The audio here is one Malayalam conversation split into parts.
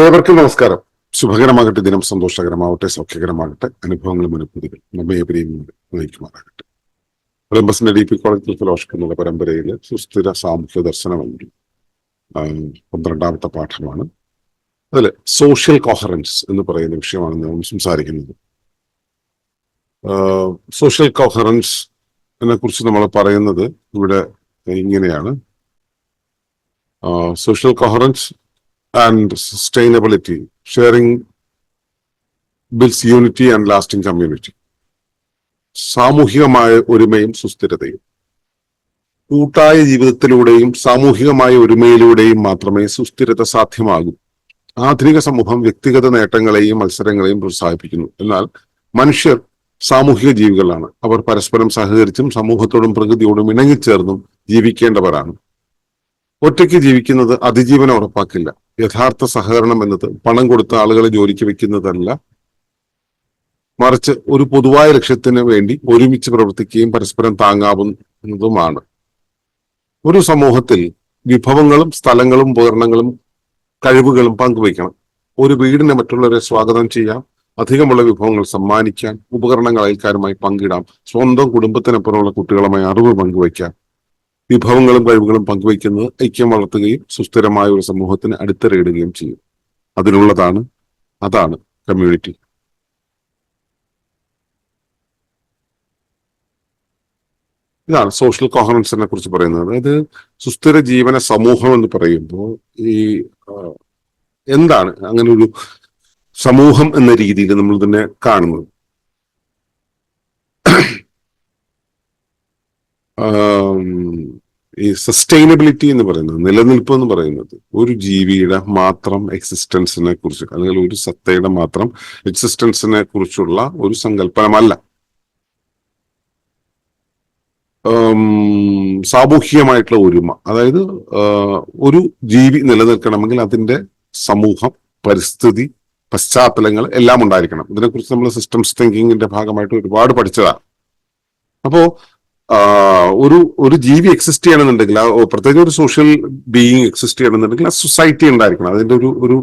ഏവർക്കും നമസ്കാരം. ശുഭകരമാകട്ടെ ദിനം സന്തോഷകരമാവട്ടെ സൗഖ്യകരമാകട്ടെ അനുഭവങ്ങളും അനുഭൂതികൾ നമ്മുമാറാകട്ടെ നയിക്കുമാറാകട്ടെ. ഒളിമ്പസിന്റെ ഡി പി കോളേജിൽ ഫെലോഷിപ്പ് എന്നുള്ള പരമ്പരയിൽ സുസ്ഥിര സാമൂഹ്യ ദർശനമെങ്കിൽ പന്ത്രണ്ടാമത്തെ പാഠമാണ്. അതിൽ സോഷ്യൽ കോഹറൻസ് എന്ന് പറയുന്ന വിഷയമാണ് നമ്മൾ സംസാരിക്കുന്നത്. സോഷ്യൽ കോഹറൻസ് എന്നെ കുറിച്ച് നമ്മൾ പറയുന്നത് ഇവിടെ ഇങ്ങനെയാണ്. Social coherence and sustainability, sharing builds unity and lasting community. സാമൂഹികമായ ഒരുമയും സുസ്ഥിരതയും. കൂട്ടായ ജീവിതത്തിലൂടെയും സാമൂഹികമായ ഒരുമയിലൂടെയും മാത്രമേ സുസ്ഥിരത സാധ്യമാകൂ. ആധുനിക സമൂഹം വ്യക്തിഗത നേട്ടങ്ങളെയും മത്സരങ്ങളെയും പ്രോത്സാഹിപ്പിക്കുന്നു. എന്നാൽ മനുഷ്യർ സാമൂഹിക ജീവികളാണ്. അവർ പരസ്പരം സഹകരിച്ചും സമൂഹത്തോടും പ്രകൃതിയോടും ഇണങ്ങിച്ചേർന്നും ജീവിക്കേണ്ടവരാണ്. ഒറ്റയ്ക്ക് ജീവിക്കുന്നത് അതിജീവനം ഉറപ്പാക്കില്ല. യഥാർത്ഥ സഹകരണം എന്നത് പണം കൊടുത്ത ആളുകളെ ജോലിക്ക് വെക്കുന്നതല്ല. മറിച്ച് ഒരു പൊതുവായ ലക്ഷ്യത്തിന് വേണ്ടി ഒരുമിച്ച് പ്രവർത്തിക്കുകയും പരസ്പരം താങ്ങാവുന്നതുമാണ്. ഒരു സമൂഹത്തിൽ വിഭവങ്ങളും സ്ഥലങ്ങളും ഉപകരണങ്ങളും കഴിവുകളും പങ്കുവയ്ക്കണം. ഒരു വീടിനെ മറ്റുള്ളവരെ സ്വാഗതം ചെയ്യാം. അധികമുള്ള വിഭവങ്ങൾ സമ്മാനിക്കാൻ ഉപകരണങ്ങൾ അയൽക്കാരുമായി പങ്കിടാം. സ്വന്തം കുടുംബത്തിനപ്പുറമുള്ള കുട്ടികളുമായി അറിവ് പങ്കുവയ്ക്കാം. വിഭവങ്ങളും കഴിവുകളും പങ്കുവയ്ക്കുന്നത് ഐക്യം വളർത്തുകയും സുസ്ഥിരമായ ഒരു സമൂഹത്തിന് അടിത്തറയിടുകയും ചെയ്യും. അതിനുള്ളതാണ് അതാണ് കമ്മ്യൂണിറ്റി ഇതാണ് സോഷ്യൽ കോഹറൻസിനെ കുറിച്ച് പറയുന്നത്. അതായത് സുസ്ഥിര ജീവന സമൂഹം എന്ന് പറയുമ്പോൾ ഈ എന്താണ് അങ്ങനെ ഒരു സമൂഹം എന്ന രീതിയിൽ നമ്മൾ തന്നെ കാണുന്നത്? ഈ സസ്റ്റൈനബിലിറ്റി എന്ന് പറയുന്നത് നിലനിൽപ്പ് എന്ന് പറയുന്നത് ഒരു ജീവിയുടെ മാത്രം എക്സിസ്റ്റൻസിനെ കുറിച്ച് അല്ലെങ്കിൽ ഒരു സത്തയുടെ മാത്രം എക്സിസ്റ്റൻസിനെ കുറിച്ചുള്ള ഒരു സങ്കല്പനമല്ല. സാമൂഹികമായിട്ടുള്ള ഒരുമ. അതായത് ഒരു ജീവി നിലനിൽക്കണമെങ്കിൽ അതിന്റെ സമൂഹം പരിസ്ഥിതി പശ്ചാത്തലങ്ങൾ എല്ലാം ഉണ്ടായിരിക്കണം. ഇതിനെക്കുറിച്ച് നമ്മൾ സിസ്റ്റംസ് തിങ്കിങ്ങിന്റെ ഭാഗമായിട്ട് ഒരുപാട് പഠിച്ചതാണ്. അപ്പോ ഒരു ഒരു ജീവി എക്സിസ്റ്റ് ചെയ്യണമെന്നുണ്ടെങ്കിൽ ആ പ്രത്യേകിച്ച് ഒരു സോഷ്യൽ ബീയിങ് എക്സിസ്റ്റ് ചെയ്യണമെന്നുണ്ടെങ്കിൽ ആ സൊസൈറ്റി ഉണ്ടായിരിക്കണം. അതിന്റെ ഒരു ഒരു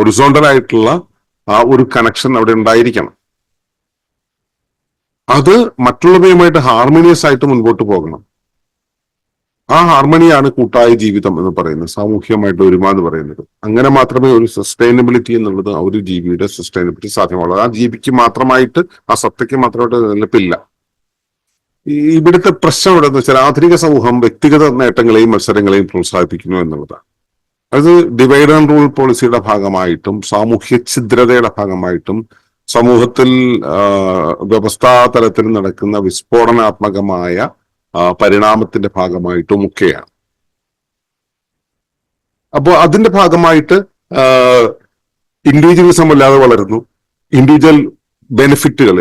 ഒറിസോണ്ടൽ ആയിട്ടുള്ള ആ ഒരു കണക്ഷൻ അവിടെ ഉണ്ടായിരിക്കണം. അത് മറ്റുള്ളവയുമായിട്ട് ഹാർമോണിയസ് ആയിട്ട് മുൻപോട്ട് പോകണം. ആ ഹാർമണിയാണ് കൂട്ടായ ജീവിതം എന്ന് പറയുന്നത് സാമൂഹികമായിട്ട് ഒരുമ എന്ന് പറയുന്നത്. അങ്ങനെ മാത്രമേ ഒരു സസ്റ്റൈനബിലിറ്റി എന്നുള്ളത് ആ ഒരു ജീവിയുടെ സസ്റ്റൈനബിലിറ്റി സാധ്യമാവുള്ളൂ. ആ ജീവിക്ക് മാത്രമായിട്ട് ആ സത്തയ്ക്ക് മാത്രമായിട്ട് നിലനിൽപ്പില്ല. ഇവിടുത്തെ പ്രശ്നം എവിടെയെന്ന് വെച്ചാൽ ആധുനിക സമൂഹം വ്യക്തിഗത നേട്ടങ്ങളെയും മത്സരങ്ങളെയും പ്രോത്സാഹിപ്പിക്കുന്നു എന്നുള്ളതാണ്. അത് ഡിവൈഡ് ആൻഡ് റൂൾ പോളിസിയുടെ ഭാഗമായിട്ടും സാമൂഹ്യ ഛിദ്രതയുടെ ഭാഗമായിട്ടും സമൂഹത്തിൽ വ്യവസ്ഥാ തലത്തിൽ നടക്കുന്ന വിസ്ഫോടനാത്മകമായ പരിണാമത്തിന്റെ ഭാഗമായിട്ടും ഒക്കെയാണ്. അപ്പോൾ അതിന്റെ ഭാഗമായിട്ട് ഇൻഡിവിജ്വലിസം അല്ലാതെ വളരുന്നു. ഇൻഡിവിജ്വൽ ബെനിഫിറ്റുകൾ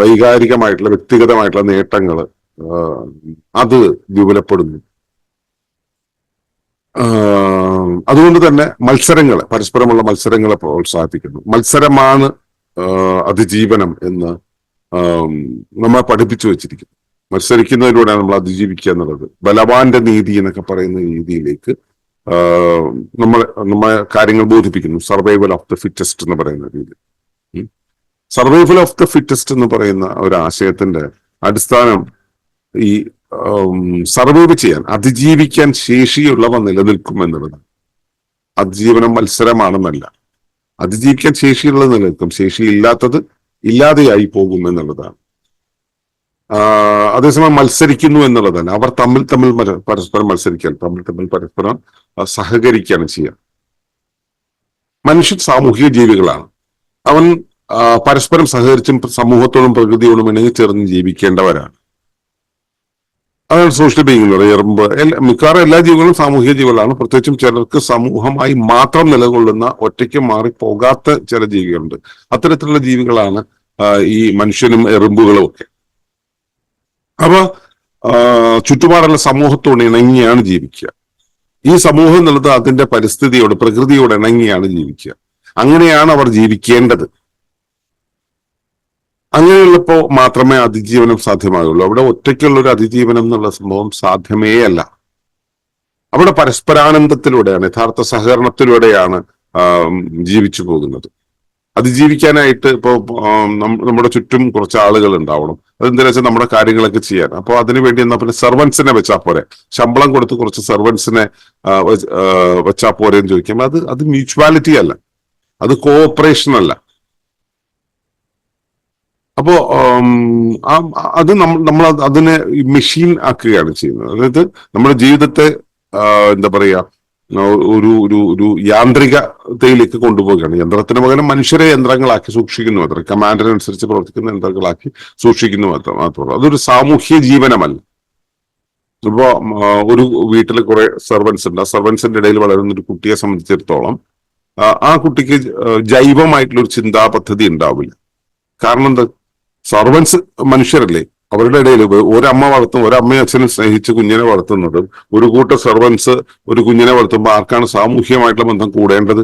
വൈകാരികമായിട്ടുള്ള വ്യക്തിഗതമായിട്ടുള്ള നേട്ടങ്ങൾ അത് വിപുലപ്പെടുന്നു. അതുകൊണ്ട് തന്നെ മത്സരങ്ങൾ പരസ്പരമുള്ള മത്സരങ്ങളെ പ്രോത്സാഹിപ്പിക്കുന്നു. മത്സരമാണ് അതിജീവനം എന്ന് നമ്മളെ പഠിപ്പിച്ചു വെച്ചിരിക്കുന്നു. മത്സരിക്കുന്നതിലൂടെയാണ് നമ്മൾ അതിജീവിക്കുക എന്നുള്ളത് ബലവാന്റെ നീതി എന്നൊക്കെ പറയുന്ന രീതിയിലേക്ക് നമ്മൾ നമ്മളെ കാര്യങ്ങൾ ബോധിപ്പിക്കുന്നു. സർവൈവൽ ഓഫ് ദ ഫിറ്റസ്റ്റ് എന്ന് പറയുന്ന രീതി സർവൈവൽ ഓഫ് ദ ഫിറ്റസ്റ്റ് എന്ന് പറയുന്ന ഒരു ആശയത്തിന്റെ അടിസ്ഥാനം ഈ സർവൈവ് ചെയ്യാൻ അതിജീവിക്കാൻ ശേഷിയുള്ളവ നിലനിൽക്കും എന്നുള്ളതാണ് അതിജീവനം മത്സരമാണെന്നല്ല. അതിജീവിക്കാൻ ശേഷിയുള്ളത് നിലനിൽക്കും. ശേഷിയില്ലാത്തത് ഇല്ലാതെയായി പോകും എന്നുള്ളതാണ്. അതേസമയം മത്സരിക്കുന്നു എന്നുള്ളതാണ്. അവർ തമ്മിൽ തമ്മിൽ പരസ്പരം മത്സരിക്കാൻ തമ്മിൽ തമ്മിൽ പരസ്പരം സഹകരിക്കുകയാണ് ചെയ്യുക. മനുഷ്യൻ സാമൂഹിക ജീവികളാണ്. അവൻ പരസ്പരം സഹകരിച്ചും സമൂഹത്തോടും പ്രകൃതിയോടും ഇണങ്ങിച്ചേർന്ന് ജീവിക്കേണ്ടവരാണ്. അതാണ് സോഷ്യൽ ബീയിങ് എന്ന് പറയുന്നത് എറുമ്പ് മിക്കവാറും എല്ലാ ജീവികളും സാമൂഹിക ജീവികളാണ് പ്രത്യേകിച്ചും ചിലർക്ക് സമൂഹമായി മാത്രം നിലകൊള്ളുന്ന ഒറ്റയ്ക്ക് മാറി പോകാത്ത ചില ജീവികളുണ്ട്. അത്തരത്തിലുള്ള ജീവികളാണ് ഈ മനുഷ്യനും എറുമ്പുകളും ഒക്കെ. അപ്പൊ ചുറ്റുപാടുള്ള സമൂഹത്തോട് ഇണങ്ങിയാണ് ജീവിക്കുക. ഈ സമൂഹം എന്നുള്ളത് അതിന്റെ പരിസ്ഥിതിയോട് പ്രകൃതിയോട് ഇണങ്ങിയാണ് ജീവിക്കുക. അങ്ങനെയാണ് അവർ ജീവിക്കേണ്ടത്. അങ്ങനെയുള്ളപ്പോ മാത്രമേ അതിജീവനം സാധ്യമാകുള്ളൂ. അവിടെ ഒറ്റയ്ക്കുള്ള ഒരു അതിജീവനം എന്നുള്ള സംഭവം സാധ്യമേ അല്ല അവിടെ പരസ്പരാനന്ദത്തിലൂടെയാണ് യഥാർത്ഥ സഹകരണത്തിലൂടെയാണ് ജീവിച്ചു പോകുന്നത്. അതിജീവിക്കാനായിട്ട് ഇപ്പോൾ നമ്മുടെ ചുറ്റും കുറച്ച് ആളുകൾ ഉണ്ടാവണം അതെന്താ വെച്ചാൽ നമ്മുടെ കാര്യങ്ങളൊക്കെ ചെയ്യാൻ. അപ്പോൾ അതിനുവേണ്ടി എന്നാ പിന്നെ സെർവൻസിനെ വെച്ചാൽ പോരെ. ശമ്പളം കൊടുത്ത് കുറച്ച് സെർവൻസിനെ വെച്ചാൽ പോരെ എന്ന് ചോദിക്കുമ്പോൾ അത് അത് മ്യൂച്വാലിറ്റി അല്ല. അത് കോഓപ്പറേഷൻ അല്ല അപ്പോ അത് നമ്മൾ അതിനെ മെഷീൻ ആക്കുകയാണ് ചെയ്യുന്നത്. അതായത് നമ്മുടെ ജീവിതത്തെ എന്താ പറയാ ഒരു ഒരു ഒരു യാന്ത്രികതയിലേക്ക് കൊണ്ടുപോവുകയാണ്. യന്ത്രത്തിന് പകരം മനുഷ്യരെ യന്ത്രങ്ങളാക്കി സൂക്ഷിക്കുന്നു മാത്രം. കമാൻഡറിനനുസരിച്ച് പ്രവർത്തിക്കുന്ന യന്ത്രങ്ങളാക്കി സൂക്ഷിക്കുന്നു മാത്രം മാത്രമല്ല അതൊരു സാമൂഹ്യ ജീവനമല്ല. ഇപ്പോ ഒരു വീട്ടിൽ കുറെ സെർവൻസ് ഉണ്ട്. ആ സെർവൻസിന്റെ ഇടയിൽ വളരുന്ന ഒരു കുട്ടിയെ സംബന്ധിച്ചിടത്തോളം ആ കുട്ടിക്ക് ജൈവമായിട്ടുള്ള ഒരു ചിന്താ പദ്ധതി ഉണ്ടാവില്ല. കാരണം എന്താ സർവൻസ് മനുഷ്യരല്ലേ? അവരുടെ ഇടയിൽ ഒരമ്മ വളർത്തും ഒരമ്മയും അച്ഛനും സ്നേഹിച്ച് കുഞ്ഞിനെ വളർത്തുന്നതും ഒരു കൂട്ട സർവൻസ് ഒരു കുഞ്ഞിനെ വളർത്തുമ്പോൾ ആർക്കാണ് സാമൂഹ്യമായിട്ടുള്ള ബന്ധം കൂടേണ്ടത്?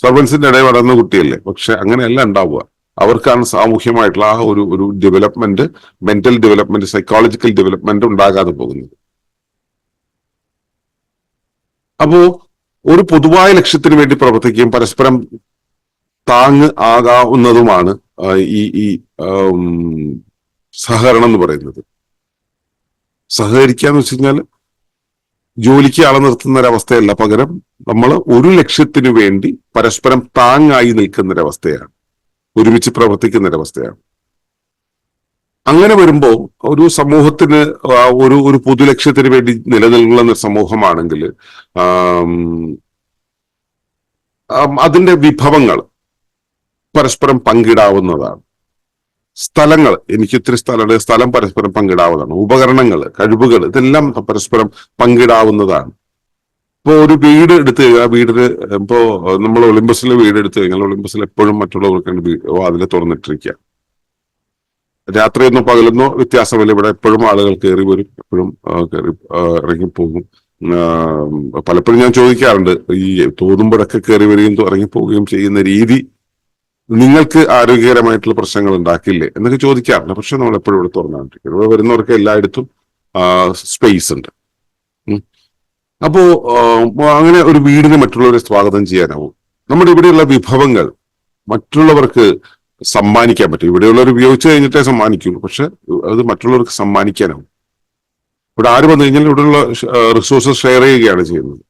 സർവൻസിന്റെ ഇടയിൽ വളർന്ന കുട്ടിയല്ലേ പക്ഷെ അങ്ങനെയല്ല ഉണ്ടാവുക. അവർക്കാണ് സാമൂഹ്യമായിട്ടുള്ള ആ ഒരു ഒരു development mental development psychological development ഉണ്ടാകാതെ പോകുന്നത്. അപ്പോ ഒരു പൊതുവായ ലക്ഷ്യത്തിന് വേണ്ടി പ്രവർത്തിക്കുകയും പരസ്പരം താങ് ആകാവുന്നതുമാണ് ഈ ഈ സഹകരണം എന്ന് പറയുന്നത്. സഹകരിക്കുക എന്ന് വെച്ച് കഴിഞ്ഞാൽ ജോലിക്ക് ആളെ നിർത്തുന്ന ഒരവസ്ഥയല്ല പകരം നമ്മൾ ഒരു ലക്ഷ്യത്തിനു വേണ്ടി പരസ്പരം താങ്ങായി നിൽക്കുന്ന ഒരവസ്ഥയാണ് ഒരുമിച്ച് പ്രവർത്തിക്കുന്ന ഒരവസ്ഥയാണ് അങ്ങനെ വരുമ്പോൾ ഒരു സമൂഹത്തിന് ഒരു ഒരു പൊതു ലക്ഷ്യത്തിന് വേണ്ടി നിലനിൽക്കുന്ന സമൂഹമാണെങ്കിൽ അതിന്റെ വിഭവങ്ങൾ പരസ്പരം പങ്കിടാവുന്നതാണ്. സ്ഥലങ്ങൾ എനിക്ക് ഇത്തിരി സ്ഥലമുണ്ട് സ്ഥലം പരസ്പരം പങ്കിടാവുന്നതാണ്. ഉപകരണങ്ങൾ കഴിവുകൾ ഇതെല്ലാം പരസ്പരം പങ്കിടാവുന്നതാണ്. ഇപ്പോ ഒരു വീട് എടുത്തു കഴിഞ്ഞാൽ വീടിന് ഇപ്പോ നമ്മൾ ഒളിമ്പസിലെ വീട് എടുത്തു കഴിഞ്ഞാൽ ഒളിമ്പസിൽ എപ്പോഴും മറ്റുള്ളവർക്ക് വീ- വാതിൽ തുറന്നിട്ടിരിക്കുക. രാത്രിയൊന്നോ പകലെന്നോ വ്യത്യാസമില്ല. ഇവിടെ എപ്പോഴും ആളുകൾ കയറി വരും എപ്പോഴും കയറി ഇറങ്ങിപ്പോകും. പലപ്പോഴും ഞാൻ ചോദിക്കാറുണ്ട് ഈ തോന്നുമ്പോഴൊക്കെ കയറി വരികയും ഇറങ്ങിപ്പോവുകയും ചെയ്യുന്ന രീതി നിങ്ങൾക്ക് ആരോഗ്യകരമായിട്ടുള്ള പ്രശ്നങ്ങൾ ഉണ്ടാക്കില്ലേ എന്നൊക്കെ ചോദിക്കാറുണ്ട് പക്ഷെ നമ്മൾ എപ്പോഴും ഇവിടെ തുറന്നുകൊണ്ടിരിക്കുന്നത് ഇവിടെ വരുന്നവർക്ക് എല്ലായിടത്തും സ്പേസ് ഉണ്ട്. അപ്പോ അങ്ങനെ ഒരു വീടിന് മറ്റുള്ളവരെ സ്വാഗതം ചെയ്യാനാവും. നമ്മുടെ ഇവിടെയുള്ള വിഭവങ്ങൾ മറ്റുള്ളവർക്ക് സമ്മാനിക്കാൻ പറ്റും. ഇവിടെയുള്ളവർ ഉപയോഗിച്ച് കഴിഞ്ഞിട്ടേ സമ്മാനിക്കുള്ളൂ. പക്ഷെ അത് മറ്റുള്ളവർക്ക് സമ്മാനിക്കാനാവും. ഇവിടെ ആര് വന്നു കഴിഞ്ഞാൽ ഇവിടെയുള്ള റിസോഴ്സസ് ഷെയർ ചെയ്യുകയാണ് ചെയ്യുന്നത്.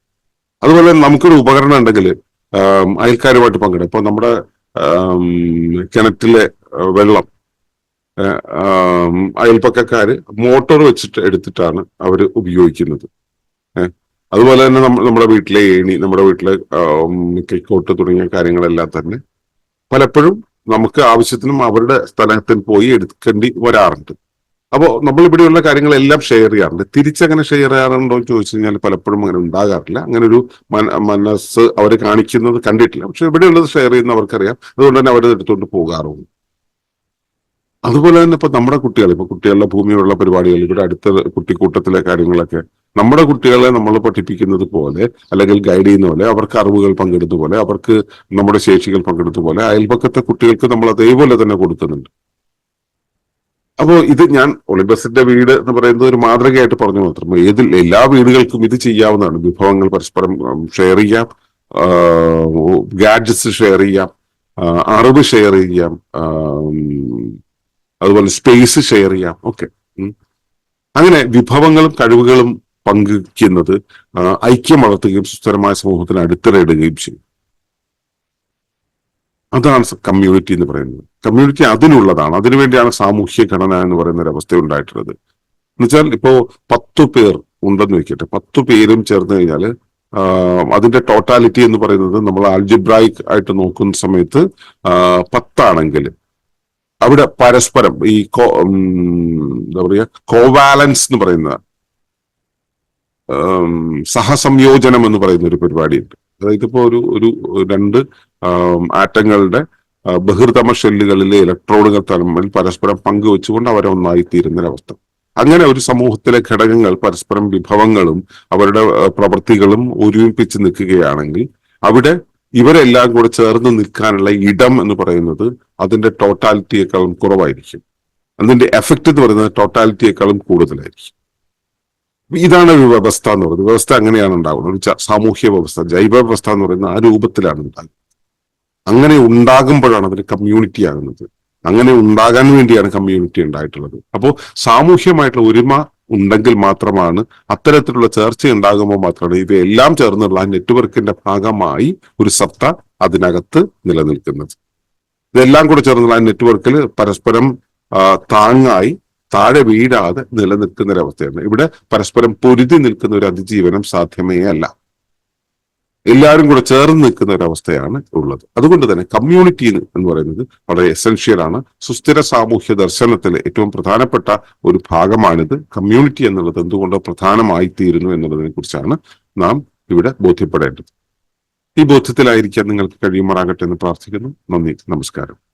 അതുപോലെ നമുക്കൊരു ഉപകരണം ഉണ്ടെങ്കിൽ അയൽക്കാരുമായിട്ട് പങ്കിടും. ഇപ്പൊ നമ്മുടെ കിണറ്റിലെ വെള്ളം. അയൽപ്പക്കാര് മോട്ടോർ വെച്ചിട്ട് എടുത്തിട്ടാണ് അവർ ഉപയോഗിക്കുന്നത്. അതുപോലെ തന്നെ നമ്മ- നമ്മുടെ വീട്ടിലെ ഏണി നമ്മുടെ വീട്ടിലെ കൈക്കോട്ട് തുടങ്ങിയ കാര്യങ്ങളെല്ലാം തന്നെ പലപ്പോഴും നമുക്ക് ആവശ്യത്തിനും അവരുടെ സ്ഥലത്തിൽ പോയി എടുക്കേണ്ടി വരാറുണ്ട്. അപ്പോൾ നമ്മൾ ഇവിടെയുള്ള കാര്യങ്ങളെല്ലാം ഷെയർ ചെയ്യാറുണ്ട്. തിരിച്ചങ്ങനെ ഷെയർ ചെയ്യാറുണ്ടോ എന്ന് ചോദിച്ചു കഴിഞ്ഞാൽ പലപ്പോഴും അങ്ങനെ ഉണ്ടാകാറില്ല. അങ്ങനെ ഒരു മന- മനസ്സ് അവർ കാണിക്കുന്നത് കണ്ടിട്ടില്ല. പക്ഷെ ഇവിടെയുള്ളത് ഷെയർ ചെയ്യുന്ന അവർക്കറിയാം. അതുകൊണ്ട് തന്നെ അവരത് എടുത്തുകൊണ്ട് പോകാറുണ്ട് അതുപോലെ തന്നെ ഇപ്പൊ നമ്മുടെ കുട്ടികൾ ഇപ്പൊ കുട്ടികളുടെ ഭൂമിയുള്ള പരിപാടികൾ ഇവിടെ അടുത്ത കുട്ടിക്കൂട്ടത്തിലെ കാര്യങ്ങളൊക്കെ നമ്മുടെ കുട്ടികളെ നമ്മൾ പഠിപ്പിക്കുന്നത് പോലെ അല്ലെങ്കിൽ ഗൈഡ് ചെയ്യുന്ന പോലെ അവർക്ക് അറിവുകൾ പങ്കെടുത്ത പോലെ അവർക്ക് നമ്മുടെ ശേഷികൾ പങ്കെടുത്ത പോലെ അയൽപക്കത്തെ കുട്ടികൾക്ക് നമ്മൾ അതേപോലെ തന്നെ കൊടുക്കുന്നുണ്ട്. അപ്പോ ഇത് ഞാൻ ഒളിമ്പസിന്റെ വീട് എന്ന് പറയുന്നത് ഒരു മാതൃകയായിട്ട് പറഞ്ഞു മാത്രം ഏതിൽ എല്ലാ വീടുകൾക്കും ഇത് ചെയ്യാവുന്നതാണ്. വിഭവങ്ങൾ പരസ്പരം ഷെയർ ചെയ്യാം. ഗാഡ്ജറ്റ്സ് ഷെയർ ചെയ്യാം. അറിവ് ഷെയർ ചെയ്യാം. അതുപോലെ സ്പേസ് ഷെയർ ചെയ്യാം. ഓക്കെ അങ്ങനെ വിഭവങ്ങളും കഴിവുകളും പങ്കുവയ്ക്കുന്നത് ഐക്യം വളർത്തുകയും സുസ്ഥിരമായ സമൂഹത്തിന് അടിത്തറയിടുകയും ചെയ്യും. അതാണ് കമ്മ്യൂണിറ്റി എന്ന് പറയുന്നത്. കമ്മ്യൂണിറ്റി അതിനുള്ളതാണ്. അതിനുവേണ്ടിയാണ് സാമൂഹ്യ ഘടന എന്ന് പറയുന്ന ഒരു അവസ്ഥ ഉണ്ടായിട്ടുള്ളത് എന്നുവെച്ചാൽ ഇപ്പോ പത്തു പേർ ഉണ്ടെന്ന് വെക്കട്ടെ. പത്തു പേരും ചേർന്ന് കഴിഞ്ഞാൽ അതിന്റെ ടോട്ടാലിറ്റി എന്ന് പറയുന്നത് നമ്മൾ ആൽജിബ്രായിക് ആയിട്ട് നോക്കുന്ന സമയത്ത് പത്താണെങ്കിൽ അവിടെ പരസ്പരം ഈ കോ എന്താ പറയുക കോവാലൻസ് എന്ന് പറയുന്ന സഹസംയോജനം എന്ന് പറയുന്ന ഒരു പരിപാടിയുണ്ട്. അതായത് ഇപ്പോൾ ഒരു ഒരു രണ്ട് ആറ്റങ്ങളുടെ ബഹിർതമ ഷെല്ലുകളിലെ ഇലക്ട്രോണുകൾ തമ്മിൽ പരസ്പരം പങ്കുവെച്ചുകൊണ്ട് അവരെ ഒന്നായി തീരുന്നൊരവസ്ഥ അങ്ങനെ ഒരു സമൂഹത്തിലെ ഘടകങ്ങൾ പരസ്പരം വിഭവങ്ങളും അവരുടെ പ്രവൃത്തികളും ഒരുമിപ്പിച്ച് നിൽക്കുകയാണെങ്കിൽ അവിടെ ഇവരെല്ലാം കൂടെ ചേർന്ന് നിൽക്കാനുള്ള ഇടം എന്ന് പറയുന്നത് അതിന്റെ ടോട്ടാലിറ്റിയേക്കാളും കുറവായിരിക്കും. അതിന്റെ എഫക്റ്റ് എന്ന് പറയുന്നത് ടോട്ടാലിറ്റിയേക്കാളും കൂടുതലായിരിക്കും. ഇതാണ് ഒരു വ്യവസ്ഥ എന്ന് പറയുന്നത്. വ്യവസ്ഥ അങ്ങനെയാണ് ഉണ്ടാകുന്നത്. ഒരു സാമൂഹ്യ വ്യവസ്ഥ ജൈവ വ്യവസ്ഥ എന്ന് പറയുന്നത് ആ രൂപത്തിലാണ് ഉണ്ടാകുന്നത്. അങ്ങനെ ഉണ്ടാകുമ്പോഴാണ് അതിന് കമ്മ്യൂണിറ്റി ആകുന്നത്. അങ്ങനെ ഉണ്ടാകാൻ വേണ്ടിയാണ് കമ്മ്യൂണിറ്റി ഉണ്ടായിട്ടുള്ളത്. അപ്പോൾ സാമൂഹ്യമായിട്ടുള്ള ഒരുമ ഉണ്ടെങ്കിൽ മാത്രമാണ് അത്തരത്തിലുള്ള ചേർച്ച ഉണ്ടാകുമ്പോൾ മാത്രമാണ് ഇവയെല്ലാം ചേർന്നുള്ള ആ നെറ്റ്വർക്കിന്റെ ഭാഗമായി ഒരു സത്ത അതിനകത്ത് നിലനിൽക്കുന്നത്. ഇതെല്ലാം കൂടെ ചേർന്നുള്ള ആ നെറ്റ്വർക്കിൽ പരസ്പരം താങ്ങായി താഴെ വീഴാതെ നിലനിൽക്കുന്ന ഒരവസ്ഥയാണ്. ഇവിടെ പരസ്പരം പൊരുതി നിൽക്കുന്ന ഒരു അതിജീവനം സാധ്യമേ അല്ല. എല്ലാവരും കൂടെ ചേർന്ന് നിൽക്കുന്ന ഒരു അവസ്ഥയാണ് ഉള്ളത്. അതുകൊണ്ട് തന്നെ കമ്മ്യൂണിറ്റി എന്ന് പറയുന്നത് വളരെ എസെൻഷ്യൽ ആണ്. സുസ്ഥിര സാമൂഹ്യ ദർശനത്തിലെ ഏറ്റവും പ്രധാനപ്പെട്ട ഒരു ഭാഗമാണിത്. കമ്മ്യൂണിറ്റി എന്നുള്ളത് എന്തുകൊണ്ട് പ്രധാനമായി തീരുന്നു എന്നുള്ളതിനെ കുറിച്ചാണ് നാം ഇവിടെ ബോധ്യപ്പെടേണ്ടത്. ഈ ബോധ്യത്തിലായിരിക്കാൻ നിങ്ങൾക്ക് കഴിയുമാറാകട്ടെ എന്ന് പ്രാർത്ഥിക്കുന്നു. നന്ദി. നമസ്കാരം.